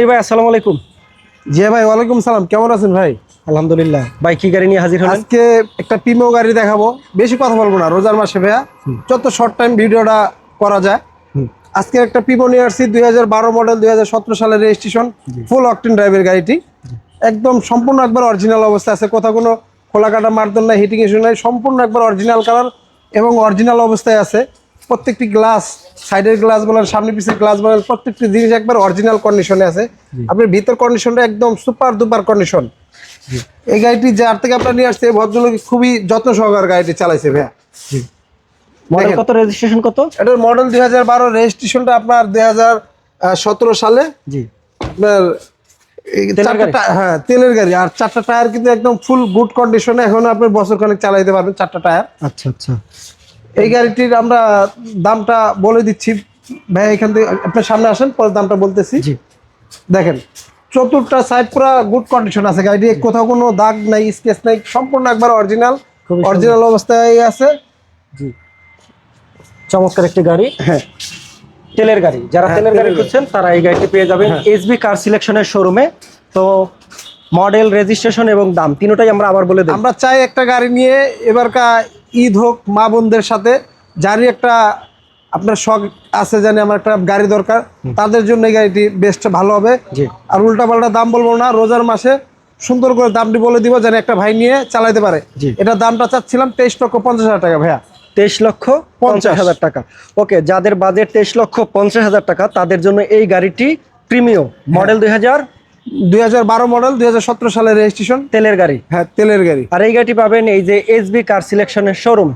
এই ভাই আসসালামু আলাইকুম। জি ভাই ওয়ালাইকুম সালাম। কেমন আছেন ভাই? আলহামদুলিল্লাহ। ভাই কি গাড়ি নিয়ে হাজির হলেন? আজকে একটা পিমো গাড়ি দেখাবো। বেশি কথা বলব না রোজার মাসে ভাইয়া। যত শর্ট টাইম ভিডিওটা করা যায়। আজকে একটা পিমো নিয়ে আসছি দুই মডেল দুই হাজার সতেরো সালের রেজিস্ট্রেশন ফুল অকটেন ড্রাইভের গাড়িটি। একদম সম্পূর্ণ একবার অরিজিনাল অবস্থা আছে কোথাও কোনো খোলা কাটা মারদন নাই হিটিং ইস্যু নাই সম্পূর্ণ একবার অরিজিনাল কালার এবং অরিজিনাল অবস্থায় আছে। প্রত্যেকটি গ্লাস সাইডের গ্লাস বলেন সামনে পিছের গ্লাস বলেন প্রত্যেকটি জিনিস একবার অরিজিনাল কন্ডিশনে আছে। আপনার ভিতর কন্ডিশনটা একদম সুপার দুপার কন্ডিশন এই গাড়িটি যার থেকে আপনার নিয়ে আসছে ভদ্রলোক খুবই যত্ন সহকারে গাড়িটি চালাইছে ভাইয়া। মডেল কত? রেজিস্ট্রেশন কত? এটার মডেল দুই হাজার বারো রেজিস্ট্রেশনটা আপনার দুই হাজার সতেরো সালে। জি। আপনার হ্যাঁ তেলের গাড়ি। আর চারটা টায়ার কিন্তু একদম ফুল গুড কন্ডিশনে এখন আপনি বছর খানেক চালাইতে পারবেন চারটা টায়ার আচ্ছা আচ্ছা। এই গাড়িটির আমরা দামটা বলে দিচ্ছি। ভাই এখান থেকে আপনার সামনে আসেন পরে দামটা বলতেছি। দেখেন চতুর্থটা সাইড পুরো গুড কন্ডিশন আছে গাড়িটি। কোথাও কোনো দাগ নাই স্কেচ নাই সম্পূর্ণ একবার অরিজিনাল অরিজিনাল অবস্থায় আছে। জি। চমৎকার একটি গাড়ি। হ্যাঁ। তেলের গাড়ি। যারা হ্যাঁ, তেলের গাড়ি খুঁজছেন তারা এই গাড়িটি পেয়ে যাবেন এসবি কার সিলেকশনের শোরুমে তো মডেল রেজিস্ট্রেশন এবং দাম তিনটাই আমরা আবার বলে দেব। আমরা চাই একটা গাড়ি নিয়ে এবারকা ঈদ হোক মা বোনদের সাথে যারই একটা আপনার শখ আছে জানি আমার একটা গাড়ি দরকার তাদের জন্য এই গাড়িটি বেস্ট ভালো হবে। আর উল্টা পাল্টা দাম বলব না রোজার মাসে সুন্দর করে দামটি বলে দিব যেন একটা ভাই নিয়ে চালাইতে পারে। এটা দামটা চাচ্ছিলাম তেইশ লক্ষ পঞ্চাশ হাজার টাকা ভাইয়া। তেইশ লক্ষ পঞ্চাশ হাজার টাকা। ওকে যাদের বাজেট তেইশ লক্ষ পঞ্চাশ হাজার টাকা তাদের জন্য এই গাড়িটি প্রিমিয়াম মডেল দুই হাজার দুই হাজার বারো মডেল দুই হাজার সতেরো সালের রেজিস্ট্রেশন তেলের গাড়ি। হ্যাঁ তেলের গাড়ি। আর এই গাড়িটি পাবেন এই যে এসবি কার সিলেকশনের শোরুম